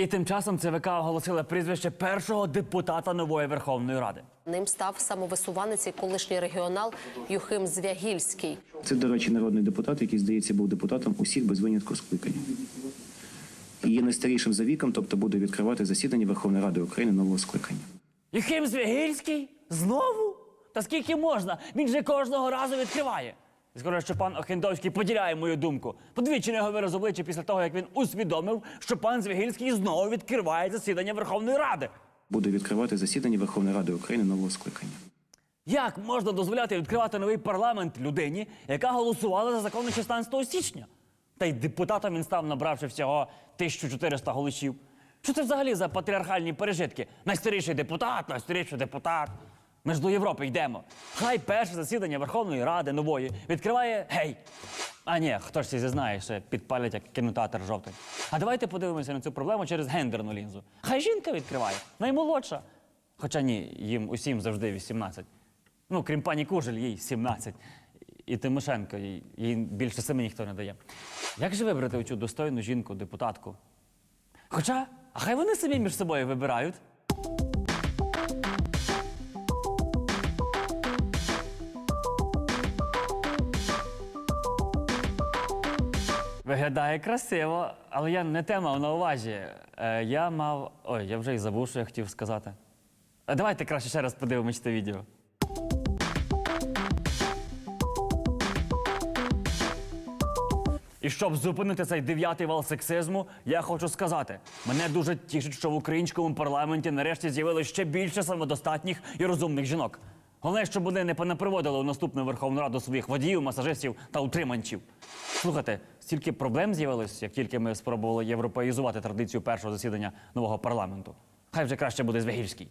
І тим часом ЦВК оголосила прізвище першого депутата нової Верховної Ради. Ним став самовисуванець і колишній регіонал Юхим Звягільський. Це, до речі, народний депутат, який, здається, був депутатом усіх без винятку скликань. І є найстарішим за віком, тобто буде відкривати засідання Верховної Ради України нового скликання. Єхим Звягільський? Знову? Та скільки можна? Він же кожного разу відкриває. Скоро, що пан Охендовський поділяє мою думку. Подвічі не говорив з обличчя після того, як він усвідомив, що пан Звягільський знову відкриває засідання Верховної Ради. Буде відкривати засідання Верховної Ради України нового скликання. Як можна дозволяти відкривати новий парламент людині, яка голосувала за закони 16 січня? Та й депутатом він став, набравши всього 1400 голосів. Що це взагалі за патріархальні пережитки? Найстаріший депутат, найстаріший депутат. Ми ж до Європи йдемо. Хай перше засідання Верховної Ради нової відкриває гей. А ні, хто ж це зізнає, що підпалять як кінотеатр жовтий. А давайте подивимося на цю проблему через гендерну лінзу. Хай жінка відкриває, наймолодша. Хоча ні, їм усім завжди 18. Ну, крім пані Кужель, їй 17. І Тимошенко, їй, більше семи ніхто не дає. Як же вибрати оцю достойну жінку, депутатку? Хоча, а хай вони самі між собою вибирають. Виглядає красиво, але я не те мав на увазі. Е, я мав. Ой, я вже і забув, що я хотів сказати. А давайте краще ще раз подивимось це відео. І щоб зупинити цей дев'ятий вал сексизму, я хочу сказати: мене дуже тішить, що в українському парламенті нарешті з'явилося ще більше самодостатніх і розумних жінок. Головне, щоб вони не понаприводили у наступну Верховну Раду своїх водіїв, масажистів та утриманців. Слухайте, стільки проблем з'явилось, як тільки ми спробували європеїзувати традицію першого засідання нового парламенту. Хай вже краще буде Звягільський.